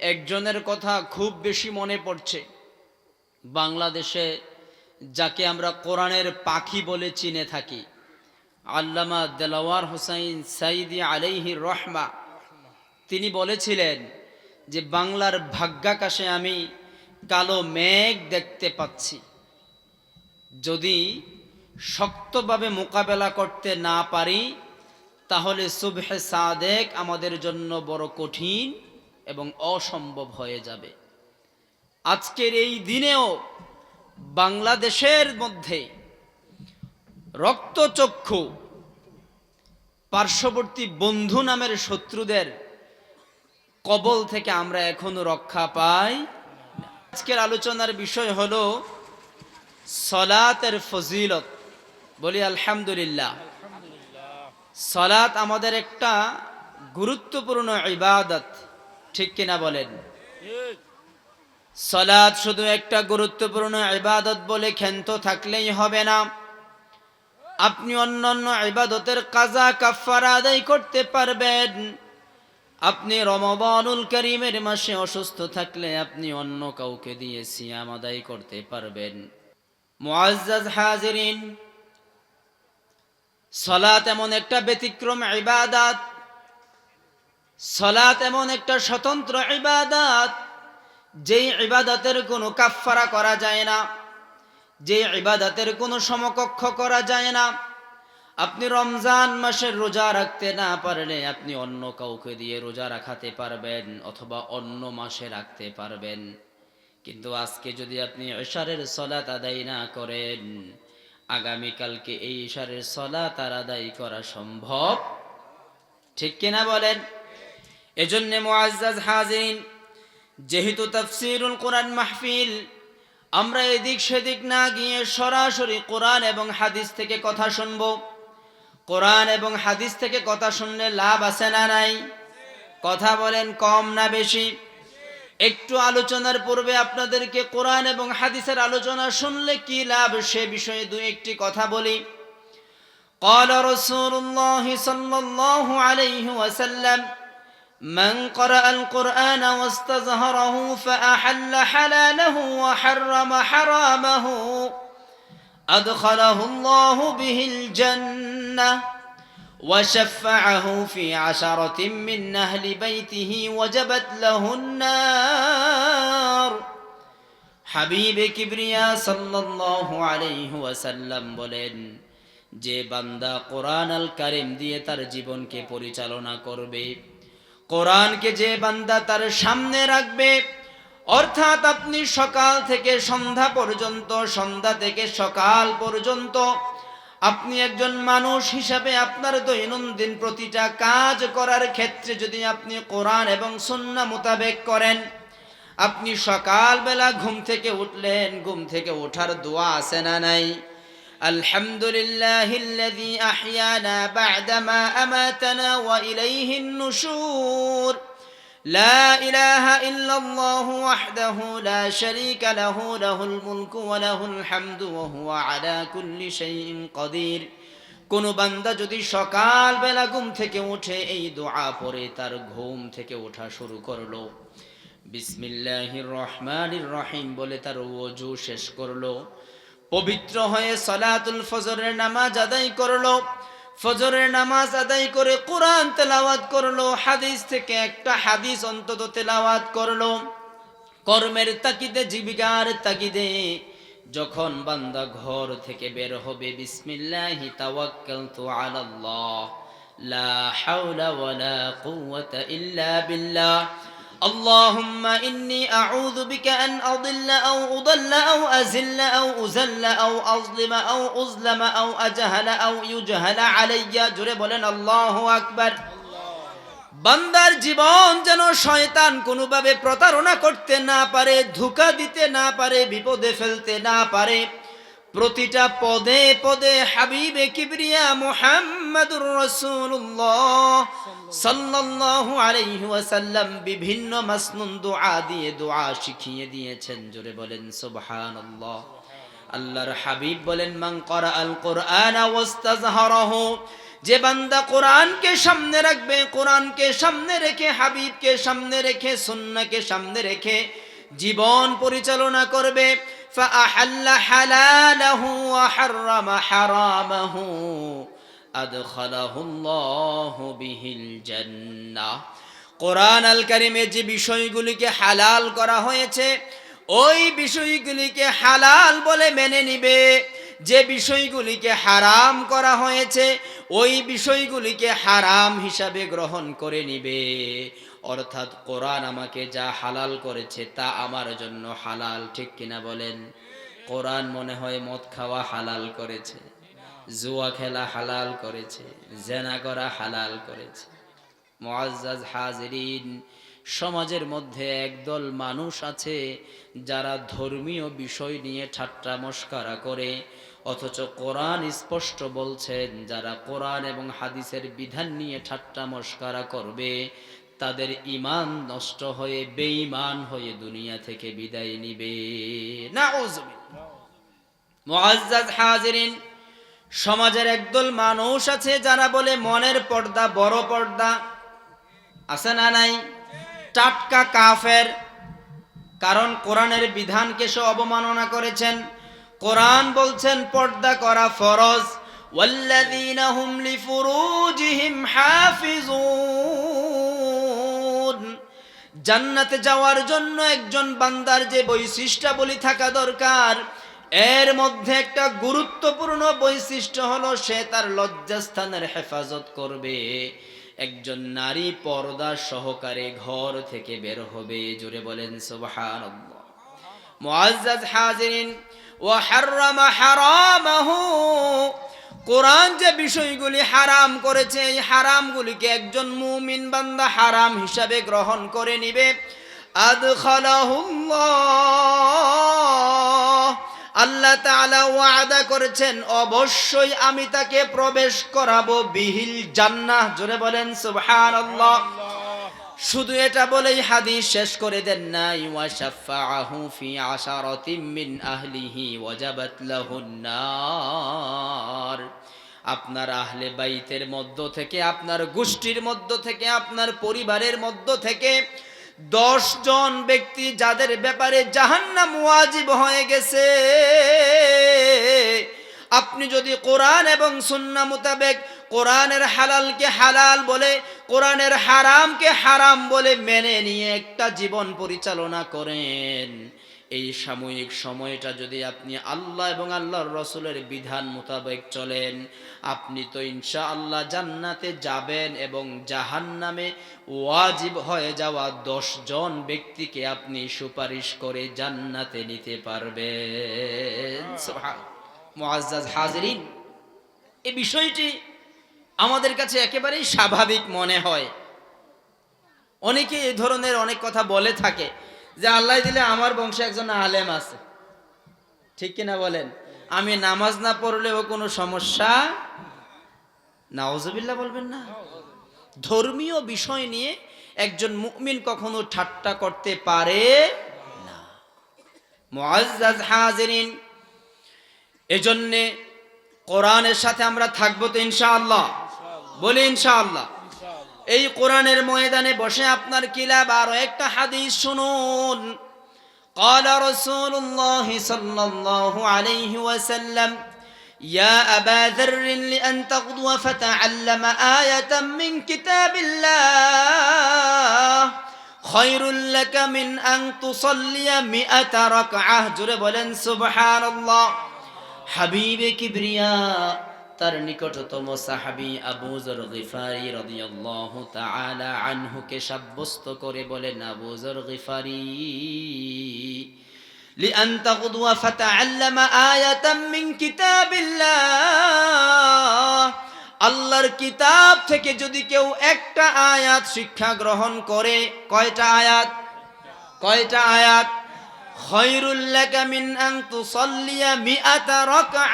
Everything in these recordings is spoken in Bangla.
একজনের কথা খুব বেশি মনে পড়ছে। বাংলাদেশে যাকে আমরা কোরআনের পাখি বলে চিনে থাকি, আল্লামা দেলাওয়ার হোসাইন সাইদি আলাইহি রহমা, তিনি বলেছিলেন যে, বাংলার ভাগ্যাকাশে আমি কালো মেঘ দেখতে পাচ্ছি। যদি শক্তভাবে মোকাবেলা করতে না পারি, তাহলে সুবহে সাদেক আমাদের জন্য বড় কঠিন এবং অসম্ভব হয়ে যাবে। আজকের এই দিনেও বাংলাদেশের মধ্যে রক্তচক্ষু পার্শ্ববর্তী বন্ধু নামের শত্রুদের কবল থেকে আমরা এখনও রক্ষা পাই আজকের আলোচনার বিষয় হলো সলাতের ফজিলত। বলি আলহামদুলিল্লাহ। সলাত আমাদের একটা গুরুত্বপূর্ণ ইবাদত। ঠিক কিনা বলেন? সলাদ শুধু একটা গুরুত্বপূর্ণ ইবাদত বলে ক্ষান্ত থাকলেই হবে না। আপনি অন্যান্য ইবাদতের কাজা কাফারা আদায় করতে পারবেন। আপনি রমবানুল করিমের মাসে অসুস্থ থাকলে আপনি অন্য কাউকে দিয়ে সিয়াম আদায় করতে পারবেন। হাজিরিন সলাত এমন একটা ব্যতিক্রম ইবাদাত সলাত এমন একটা স্বতন্ত্র ইবাদাত, যেই ইবাদতের কোনো কাফফারা করা যায় না যে ইবাদতের কোনো সমকক্ষ করা যায় না। আপনি রমজান মাসের রোজা রাখতে না পারলে আপনি অন্য কাউকে দিয়ে রোজা রাখাতে পারবেন অথবা অন্য মাসে রাখতে পারবেন। কিন্তু আজকে যদি আপনি ইশারের সলাত আদায় না করেন, আগামীকালকে এই ইশারের সলাত আর আদায় করা সম্ভব? ঠিক কিনা বলেন? এজন্য মুআজ্জাজ হাজিরিন যেহেতু তাফসিরুল কোরআন মাহফিল আমরা এদিক সেদিক না গিয়ে সরাসরি কোরআন এবং হাদিস থেকে কথা শুনব কোরআন এবং হাদিস থেকে কথা শুনলে লাভ আছে না নাই কথা বলেন কম না বেশি একটু আলোচনার পূর্বে আপনাদেরকে কোরআন এবং হাদিসের আলোচনা শুনলে কি লাভ সে বিষয়ে দু একটি কথা বলি قال رسول الله صلى الله عليه وسلم من قرأ القرآن واستظهره فأحل حلاله وحرم حرامه أدخله الله به الجنة وشفعه في عشرة من أهل بيته وجبت له النار হাবিবে কিবরিয়া সাল্লাল্লাহু আলাইহি ওয়াসাল্লাম বলেন যে বান্দা কোরআন আল কারিম দিয়ে তার জীবনকে পরিচালনা করবে কোরআনকে যে বান্দা তার সামনে রাখবে, অর্থাৎ আপনি সকাল থেকে সন্ধ্যা পর্যন্ত, সন্ধ্যা থেকে সকাল পর্যন্ত আপনি একজন মানুষ হিসাবে আপনার দৈনন্দিন প্রতিটা কাজ করার ক্ষেত্রে যদি আপনি কোরআন এবং সুন্না মোতাবেক করেন, আপনি সকালবেলা ঘুম থেকে উঠলেন, ঘুম থেকে ওঠার দোয়া আছে না নাই? الحمد لله الذي أحيانا بعدما أماتنا وإليه النشور لا إله إلا الله وحده لا شريك له له الملك وله الحمد وهو على كل شيء قدير কোন বান্দা যদি সকাল বেলা ঘুম থেকে উঠে এই দোয়া পরে তার ঘুম থেকে ওঠা শুরু করল বিসমিল্লাহির রহমানির রহিম বলে তার ওযু শেষ করল পবিত্র হয়ে সলাতুল ফজরের নামাজ আদায় করল। ফজরের নামাজ আদায় করে কোরআন তেলাওয়াত করল, হাদিস থেকে একটা হাদিস অন্তত তেলাওয়াত করল। কর্মের তাকিদে জীবিকার তাকিদে যখন বান্দা ঘর থেকে বের হবে, বিসমিল্লাহি তাওয়াক্কালতু আলাল্লাহ, লা হাওলা ওয়ালা কুওয়াতা ইল্লা বিল্লাহ। اللهم إني أعوذ بك أن أضل أو أضل أو أزل أو أزل أو أظلم أو أظلم أو أجهل أو يجهل علي جري بولن الله أكبر বান্দার জীবন যেন শয়তান কোনোভাবে প্রতারণা করতে না পারে ধোকা দিতে না পারে বিপদে ফেলতে না পারে প্রতিটা পদে পদে হাবিবে কিবরিয়া মুহাম্মাদুর রাসূলুল্লাহ সাল্লাল্লাহু আলাইহি ওয়াসাল্লাম বিভিন্ন মাসনুন দোয়া দিয়ে দোয়া শিখিয়ে দিয়েছেন জোরে বলেন সুবহানাল্লাহ আল্লাহর হাবিব বলেন মান করা আল কোরআন ওয়াস্তাজহারাহু যে বান্দা কোরআনকে সামনে রাখবে কোরআনকে সামনে রেখে হাবিবকে সামনে রেখে সুন্নাকে সামনে রেখে জীবন পরিচালনা করবে فأحل حلاله وحرم حرامه কোরআন আল কারিমে যে বিষয়গুলিকে হালাল করা হয়েছে, ওই বিষয়গুলিকে হালাল বলে মেনে নিবে। যে বিষয়গুলিকে হারাম করা হয়েছে, ওই বিষয়গুলিকে হারাম হিসাবে গ্রহণ করে নিবে। অর্থাৎ কোরআন আমাকে যা হালাল করেছে, তা আমার জন্য হালাল, ঠিক কিনা বলেন? কোরআন মনে হয় মদ খাওয়া হালাল করেছে। জুয়া খেলা হালাল করেছে, জেনা করা হালাল করেছে। মুআজ্জাজ হাজিরিন, সমাজের মধ্যে একদল মানুষ আছে যারা ধর্মীয় বিষয় নিয়ে ঠাট্টা মস্কারা করে, অথচ কোরআন স্পষ্ট বলছেন, যারা কোরআন এবং হাদিসের বিধান নিয়ে ঠাট্টা মস্কারা করবে, তাদের ইমান নষ্ট হয়ে, বেঈমান হয়ে দুনিয়া থেকে বিদায় নিবে। না হাজিরিন সমাজের একদল মানুষ আছে যারা বলে মনের পর্দা বড় পর্দা আছে না নাই টাটকা কাফের কারণ কোরআনের বিধানকে সে অবমাননা করেছেন কোরআন বলছেন পর্দা করা ফরজ والذين هم لفروجهم حافظون জান্নাতে যাওয়ার জন্য একজন বান্দার যে বৈশিষ্ট্যাবলী থাকা দরকার এর মধ্যে একটা গুরুত্বপূর্ণ বৈশিষ্ট্য হলো সে তার লজ্জাস্থানের হেফাজত করবে। একজন নারী পর্দা সহকারে ঘর থেকে বের হবে, জোরে বলেন ওয়া হাররামা কোরআন যে বিষয়গুলি হারাম করেছে, এই হারামগুলিকে একজন মুমিন বান্দা হারাম হিসাবে গ্রহণ করে নিবে। আদখালাহুল্লাহ। আল্লাহ তাআলা ওয়াদা করেছেন, অবশ্যই আমি তাকে প্রবেশ করাবো বিহিল জান্নাহ। জোরে বলেন, সুবহানাল্লাহ। শুধু এটা বলেই হাদিস শেষ করে দেন নাই। ওয়া শাফাআহু ফি আশারাতিম মিন আহলিহি ওয়াজাবাত লাহুন নার। আপনার আহলে বাইতের মধ্য থেকে, আপনার গোষ্ঠীর মধ্য থেকে, আপনার পরিবারের মধ্য থেকে দশ জন ব্যক্তি যাদের ব্যাপারে জাহান্নাম ওয়াজিব হয়ে গেছে। আপনি যদি কোরআন এবং সুন্না মোতাবেক কোরআনের হালালকে হালাল বলে, কোরআনের হারামকে হারাম বলে মেনে নিয়ে একটা জীবন পরিচালনা করেন এই সাময়িক সময়টা যদি আপনি আল্লাহ এবং আল্লাহর রসুলের বিধান মোতাবেক চলেন আপনি তো ইনশা আল্লাহ জান্নাতে যাবেন এবং জাহান্নামে ওয়াজিব হয়ে যাওয়া দশ জন ব্যক্তিকে আপনি সুপারিশ করে জান্নাতে নিতে পারবেন। হাজরিন এই বিষয়টি আমাদের কাছে একেবারেই স্বাভাবিক মনে হয়। অনেকে এই ধরনের অনেক কথা বলে থাকে যে আল্লাহ দিলে আমার বংশে একজন আলেম আছে। ঠিক কিনা বলেন? আমি নামাজ না পড়লেও কোনো সমস্যা? নাওজবিল্লা বলবেন না। ধর্মীয় বিষয় নিয়ে একজন মুমিন কখনো ঠাট্টা করতে পারে না। মুআজ্জাজ এজন্যে কোরআনের সাথে আমরা থাকব তো ইনশাআল্লাহ। বলি ইনশাআল্লাহ। এই কোরআনের ময়দানে বসে আপনার কিলাব আরো একটা হাদিস শুনুন قال رسول الله صلى الله عليه وسلم يا أبا ذر لأن تغدو فتعلم آية من كتاب الله خير لك من أن تصلي مئة ركعة جربلا سبحان الله হাবিবে কিবরিয়া তার নিকটতম সাহাবী আবু যর গিফারি রাদিয়াল্লাহু তাআলা আনহুকে সাব্যস্ত করে বলেন আবু যর গিফারি لأن تغدو فتعلم آية من كتاب الله আল্লাহর কিতাব থেকে যদি কেউ একটা আয়াত শিক্ষা গ্রহণ করে কয়টা আয়াত কয়টা আয়াত খৈরুল্লাকা মিন আন তুসাল্লিয়া মিআতা রাকআ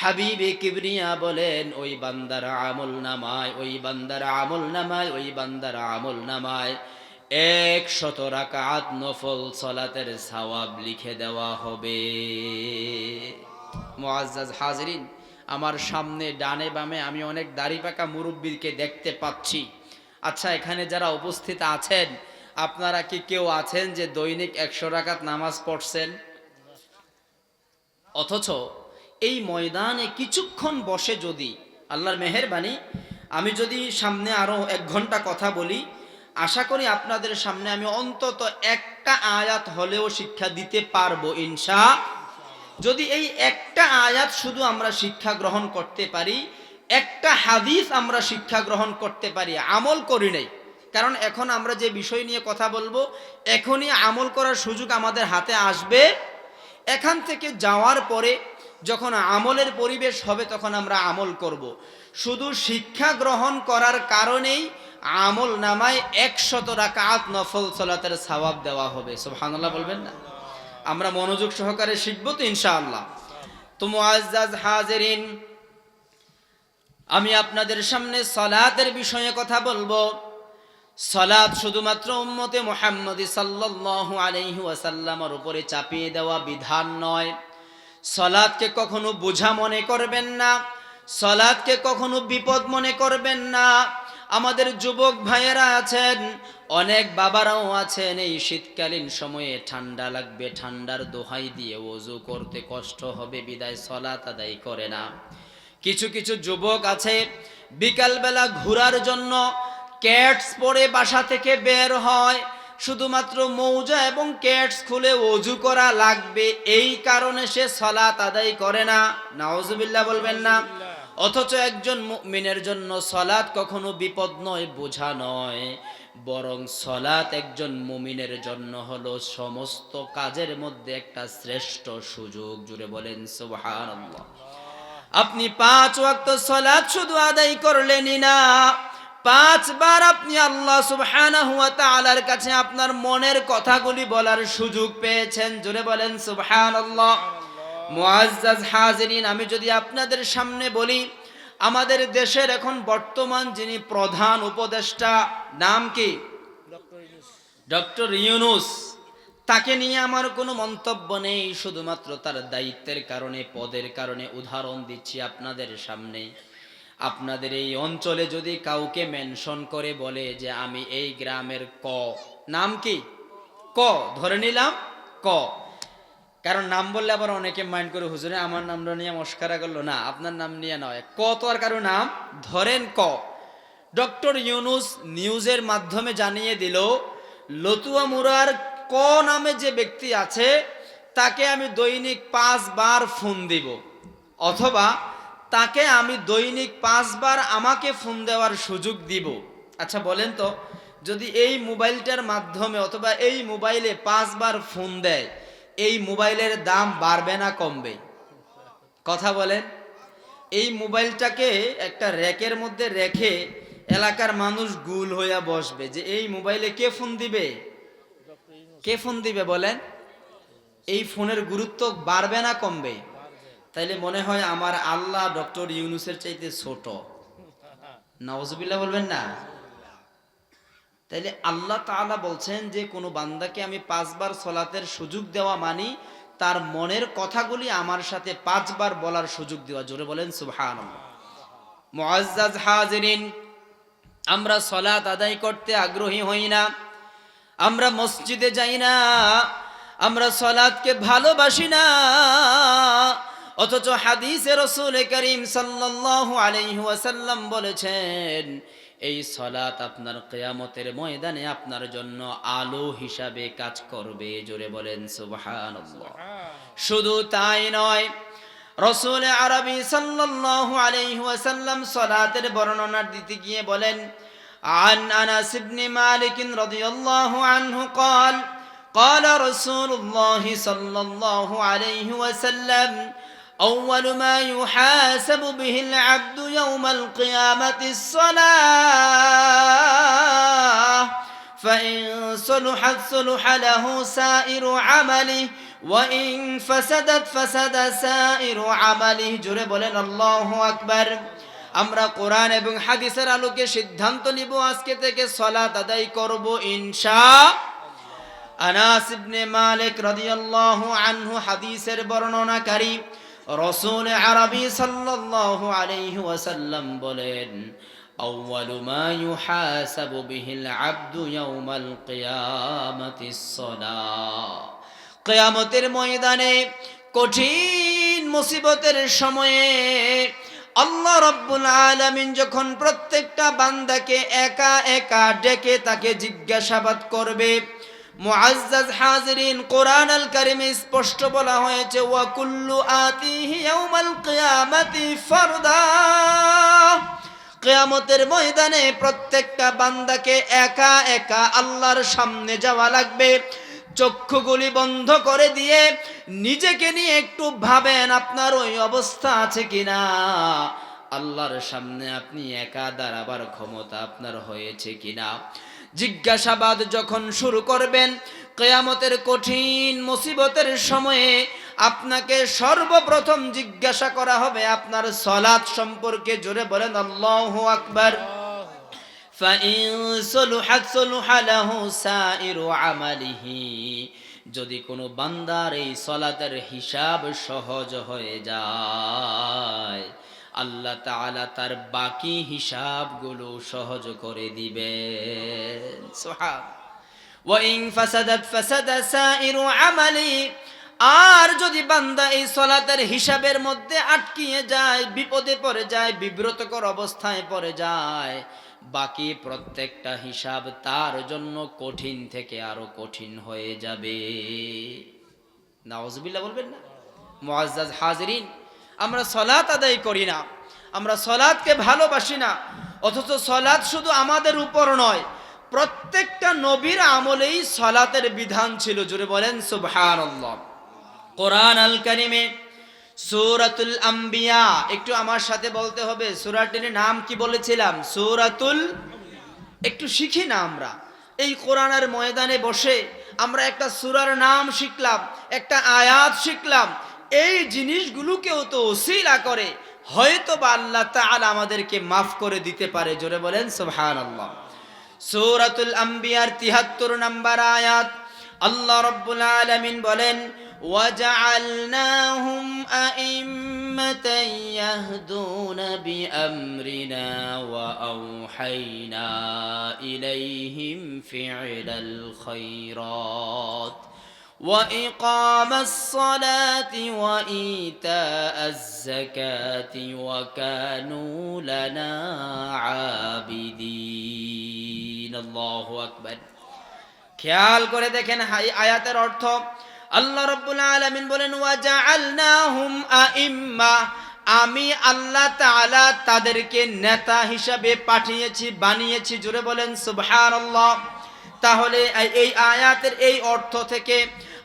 হাবিবে কিবরিয়া বলেন, ওই বান্দার আমল নামায়, ওই বান্দার আমল নামায়, ওই বান্দার আমল নামায়। এক শত রাকাত নফল সলাতের সওয়াব লিখে দেওয়া হবে। মুআজ্জাজ হাজরিন, আমার সামনে ডানে বামে আমি অনেক দাড়ি পাকা মুরব্বীকে দেখতে পাচ্ছি। আচ্ছা এখানে যারা উপস্থিত আছেন, আপনারা কি কেউ আছেন যে দৈনিক একশো রাকাত নামাজ পড়ছেন? অথচ এই ময়দানে কিছুক্ষণ বসে যদি, আল্লাহর মেহেরবানি, আমি যদি সামনে আরও এক ঘণ্টা কথা বলি, আশা করি আপনাদের সামনে আমি অন্তত একটা আয়াত হলেও শিক্ষা দিতে পারব, ইনশা যদি এই একটা আয়াত শুধু আমরা শিক্ষা গ্রহণ করতে পারি, একটা হাদিস আমরা শিক্ষা গ্রহণ করতে পারি, আমল করি নাই। কারণ এখন আমরা যে বিষয় নিয়ে কথা বলব, এখনই আমল করার সুযোগ আমাদের হাতে আসবে। এখান থেকে যাওয়ার পরে যখন আমলের পরিবেশ হবে তখন আমরা আমল করব। শুধু শিক্ষা গ্রহণ করার কারণেই আমল নামায় একশত রাকাত নফল সলাতের সওয়াব দেওয়া হবে। সুবহানাল্লাহ বলবেন না? আমরা মনোযোগ সহকারে শিখব তো ইনশাআল্লাহ। তো হাজিরিন, আমি আপনাদের সামনে সলাতের বিষয়ে কথা বলব। সলাদ শুধুমাত্র উম্মতে মোহাম্মদী সাল্লাল্লাহু আলাইহি ওয়াসাল্লামের উপরে চাপিয়ে দেওয়া বিধান নয়। সলাদকে কখনো বোঝা মনে করবেন না, সলাদকে কখনো বিপদ মনে করবেন না। আমাদের যুবক ভাইয়েরা আছেন, অনেক বাবারাও আছেন, এই শীতকালীন সময়ে ঠান্ডা লাগবে, ঠান্ডার দোহাই দিয়ে ওযু করতে কষ্ট হবে, বিদায় সলাত আদায় করে না। কিছু কিছু যুবক আছে, বিকালবেলা ঘোরার জন্য ক্যাটস পরে বাসা থেকে বের হয় শুধুমাত্র মৌজা এবং ক্যাটস খুলে অজু করা লাগবে। এই কারণে সে সলাত আদায় করে না। নাওজুবিল্লাহ বলবেন না। অথচ একজন মুমিনের জন্য সলাৎ কখনো বিপদ নয় বোঝা নয়। বরং সলাৎ একজন মুমিনের জন্য হলো সমস্ত কাজের মধ্যে একটা শ্রেষ্ঠ সুযোগ। জুড়ে বলেন সুবহানাল্লাহ। আপনি পাঁচ ওয়াক্ত সলাৎ শুধু আদায় করলেনই না পাঁচবার আপনি আল্লাহ সুবহানাহু ওয়া তাআলার কাছে আপনার মনের কথাগুলি বলার সুযোগ পেয়েছেন। জোরে বলেন, সুবহানাল্লাহ। মুআজ্জাজ হাজিরিন, আমি যদি আপনাদের সামনে বলি, আমাদের দেশের এখন বর্তমান যিনি প্রধান উপদেষ্টা, নাম কি? ডক্টর ইউনুস। তাকে নিয়ে আমার কোনো মন্তব্য নেই, শুধুমাত্র তার দায়িত্বের কারণে, পদের কারণে, উদাহরণ দিচ্ছি আপনাদের সামনে আপনাদের এই অঞ্চলে যদি কাউকে মেনশন করে বলে যে আমি এই গ্রামের ক, নাম কি? ক, ধরে নিলাম ক। কারণ নাম বললে আবার অনেকে মাইন্ড করে, হুজুরে, আমার নামটা নিয়ে মস্কারা করল। না, আপনার নাম নিয়ে নয়। ক তো আর কারও নাম? ধরেন ক। ডক্টর ইউনুস নিউজের মাধ্যমে জানিয়ে দিল, লতুয়া মুরার ক নামে যে ব্যক্তি আছে, তাকে আমি দৈনিক পাঁচবার ফোন দিব। অথবা তাকে আমি দৈনিক পাঁচবার আমাকে ফোন দেওয়ার সুযোগ দিব। আচ্ছা বলেন তো, যদি এই মোবাইলটার মাধ্যমে অথবা এই মোবাইলে পাঁচবার ফোন দেয়, এই মোবাইলের দাম বাড়বে না কমবে? কথা বলেন। এই মোবাইলটাকে একটা র্যাকের মধ্যে রেখে এলাকার মানুষ গুল হইয়া বসবে যে, এই মোবাইলে কে ফোন দিবে? কে ফোন দিবে বলেন? এই ফোনের গুরুত্ব বাড়বে না কমবে? তাইলে মনে হয় আমার আল্লাহ ডক্টর ইউনুসের চাইতে ছোট। নওয়াজবিল্লাহ বলবেন না? তাইলে আল্লাহ তাআলা বলছেন যে, কোনো বান্দাকে আমি পাঁচবার সলাতের সুযোগ দেওয়া মানি, তার মনের কথাগুলি আমার সাথে পাঁচবার বলার সুযোগ দেওয়া। জোরে বলেন সুবহান আমরা সলাত আদায় করতে আগ্রহী হই না। আমরা মসজিদে যাই না। আমরা সলাদকে ভালোবাসি না। অথচ হাদিসে রসুল করিম সাল্লাল্লাহু আলাইহি ওয়াসাল্লাম বলেছেন এই সলাত আপনার কিয়ামতের ময়দানে আপনার জন্য আলো হিসাবে কাজ করবে জোরে বলেন সুবহানাল্লাহ শুধু তাই নয় রসুল আরবি সাল্লাল্লাহু আলাইহি ওয়াসাল্লাম সলাতের বর্ণনা দিতে গিয়ে বলেন عن انس بن مالك رضي الله عنه قال قال رسول الله صلى الله عليه وسلم اول ما يحاسب به العبد يوم القيامه الصلاه فان صلحت صلح له سائر عمله وان فسدت فسد سائر عمله جره বলেন আল্লাহু আকবার আমরা কোরআন এবং হাদিসের আলোকে সিদ্ধান্ত নিব আজকে থেকে সলাত আদায় করব ইনশা আনাস ইবনে মালিক রাদিয়াল্লাহু আনহু হাদিসের বর্ণনাকারী রসুল আরবি সাল্লাল্লাহু আলাইহি ওয়াসাল্লাম বলেন, আউয়ালু মা ইউহাসাবু বিহিল আবদু ইয়াউমাল কিয়ামাতিস সালাহ। কিয়ামতের ময়দানে কঠিন মুসিবতের সময়ে আল্লাহ রব্বুল আলামিন যখন প্রত্যেকটা বান্দাকে একা একা ডেকে তাকে জিজ্ঞাসাবাদ করবে মুআজ্জাজ হাজিরিন কোরআন আল কারিমে স্পষ্ট বলা হয়েছে, ওয়া কুল্লু আতিহি ইয়াউমাল কিয়ামাতি ফারদা। কেয়ামতের ময়দানে প্রত্যেকটা বান্দাকে একা একা আল্লাহর সামনে যাওয়া লাগবে। চক্ষুগুলি বন্ধ করে দিয়ে নিজেকে নিয়ে একটু ভাবেন, আপনার ওই অবস্থা আছে কিনা? আল্লাহর সামনে আপনি একা দাঁড়াবার ক্ষমতা আপনার হয়েছে কিনা? জিজ্ঞাসাবাদ যখন শুরু করবেন, কেয়ামতের কঠিন মুসিবতের সময়ে আপনাকে সর্বপ্রথম জিজ্ঞাসা করা হবে আপনার সলাৎ সম্পর্কে, জোরে বলেন, আল্লাহ আকবর। যদি কোনো বান্দার এই সলাতের হিসাব সহজ হয়ে যায় আল্লাহ তাআলা তার বাকি হিসাবগুলো সহজ করে দিবে। আর যদি বান্দা এই সলাতের হিসাবের মধ্যে আটকিয়ে যায়, বিপদে পড়ে যায়, বিব্রতকর অবস্থায় পড়ে যায়, বাকি প্রত্যেকটা হিসাব তার জন্য কঠিন থেকে আরও কঠিন হয়ে যাবে। নাওজবিল্লা বলবেন না? মুআজ্জাজ হাজরিন। আমরা সলাত আদায় করি না। আমরা সলাদকে ভালোবাসি না। অথচ সলাদ শুধু আমাদের উপর নয়, প্রত্যেকটা নবীর আমলেই সলাতের বিধান ছিল। জুড়ে বলেন, সুবহানাল্লাহ। কোরআন আল কারিমে সূরাতুল আম্বিয়া, একটু আমার সাথে বলতে হবে, সূরাটির নাম কি বলেছিলাম? সূরাতুল, একটু শিখি না আমরা। এই কোরআনের ময়দানে বসে আমরা একটা সূরার নাম শিখলাম, একটা আয়াত শিখলাম এই জিনিসগুলোকেও তো ওসিলা করে হয়তো বা আল্লাহ তাআলা আমাদেরকে মাফ করে দিতে পারে জোরে বলেন সুবহানাল্লাহ সূরাতুল আম্বিয়ার 73 নম্বর আয়াত আল্লাহ রাব্বুল আলামিন বলেন وجعلناهم أئمة يهدون بأمرنا وأوحينا إليهم فعل الخيرات وإقام الصلاة وإيتاء الزكاة وكانوا لنا عابدين الله أكبر খেয়াল করে দেখেন হাই আয়াতের অর্থ আল্লাহ রব্বুল আলামিন বলেন ওয়াজআলনাহুম আইম্মা আমি আল্লাহ তাআলা তাদেরকে নেতা হিসাবে পাঠিয়েছি বানিয়েছি জোরে বলেন সুবহানাল্লাহ তাহলে এই- এই আয়াতের এই অর্থ থেকে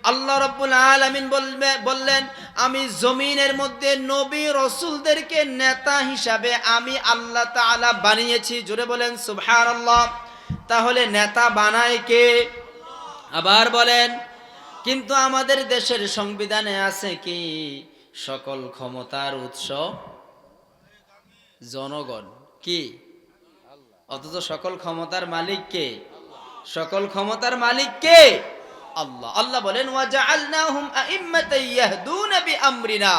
আল্লাহ রব্বুল আলামিন বলবে, বললেন, আমি জমিনের মধ্যে নবী রসুলদেরকে নেতা হিসাবে আমি আল্লাহ তাআলা বানিয়েছি। জোরে বলেন, সুবহানাল্লাহ। তাহলে নেতা বানায় কে? আবার বলেন, কিন্তু আমাদের দেশের সংবিধানে আছে কি? সকল ক্ষমতার উৎস জনগণ। কি? অথচ সকল ক্ষমতার মালিক কে? সকল ক্ষমতার মালিক কে? আল্লাহ। আল্লাহ বলেন বিআমরিনা।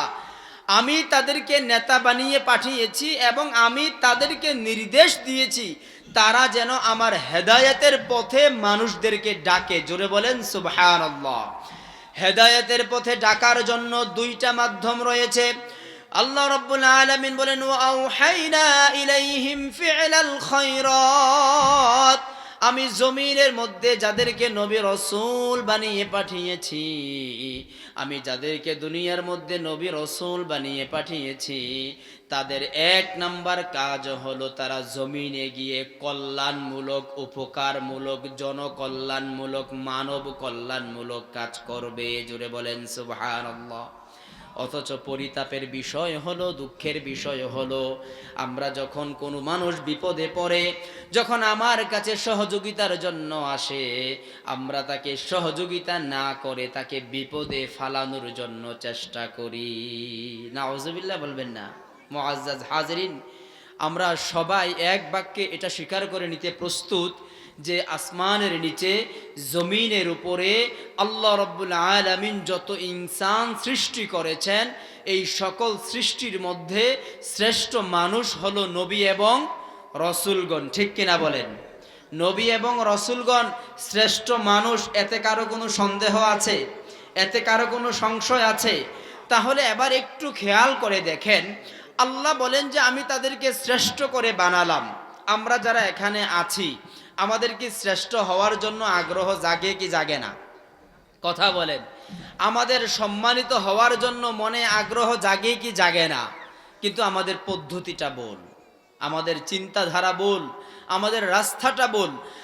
আমি তাদেরকে নেতা বানিয়ে পাঠিয়েছি এবং আমি তাদেরকে নির্দেশ দিয়েছি, তারা যেন আমার হেদায়েতের পথে মানুষদেরকে ডাকে। জোরে বলেন, সুবহানাল্লাহ। হেদায়েতের পথে ডাকার জন্য দুইটা মাধ্যম রয়েছে। আল্লাহ রাব্বুল আলামিন বলেন, ওয়া আউহাইনা ইলাইহিম ফি'লাল খায়রাত। আমি জমিনের মধ্যে যাদেরকে নবী রসুল বানিয়ে পাঠিয়েছি, আমি যাদেরকে দুনিয়ার মধ্যে নবী রসুল বানিয়ে পাঠিয়েছি, তাদের এক নাম্বার কাজ হলো তারা জমিনে গিয়ে কল্যাণমূলক, উপকারমূলক, জনকল্যাণমূলক মানব কল্যাণমূলক কাজ করবে। জুড়ে বলেন, সুবহানাল্লাহ। অথচ পরিতাপের বিষয় হলো, দুঃখের বিষয় হলো, আমরা যখন কোনো মানুষ বিপদে পড়ে, যখন আমার কাছে সহযোগিতার জন্য আসে, আমরা তাকে সহযোগিতা না করে তাকে বিপদে ফালানোর জন্য চেষ্টা করি। না অজবিল্লা বলবেন না। মোয়াজ্জাজ হাজরিন, আমরা সবাই এক বাক্যে এটা স্বীকার করে নিতে প্রস্তুত যে আসমানের নিচে, জমিনের উপরে আল্লাহ রব্বুল আলামিন যত ইনসান সৃষ্টি করেছেন, এই সকল সৃষ্টির মধ্যে শ্রেষ্ঠ মানুষ হলো নবী এবং রসুলগণ। ঠিক কিনা বলেন? নবী এবং রসুলগণ শ্রেষ্ঠ মানুষ, এতে কারও কোনো সন্দেহ আছে? এতে কারও কোনো সংশয় আছে? তাহলে এবার একটু খেয়াল করে দেখেন, আল্লাহ বলেন যে আমি তাদেরকে শ্রেষ্ঠ করে বানালাম। আমরা যারা এখানে আছি আমাদের কি শ্রেষ্ঠ হওয়ার জন্য আগ্রহ জাগে কি জাগে না? কথা বলেন। আমাদের সম্মানিত হওয়ার জন্য মনে আগ্রহ জাগে কি জাগে না? কিন্তু আমাদের পদ্ধতিটা বল। আমাদের চিন্তাধারা বল। আমাদের রাস্তাটা বল।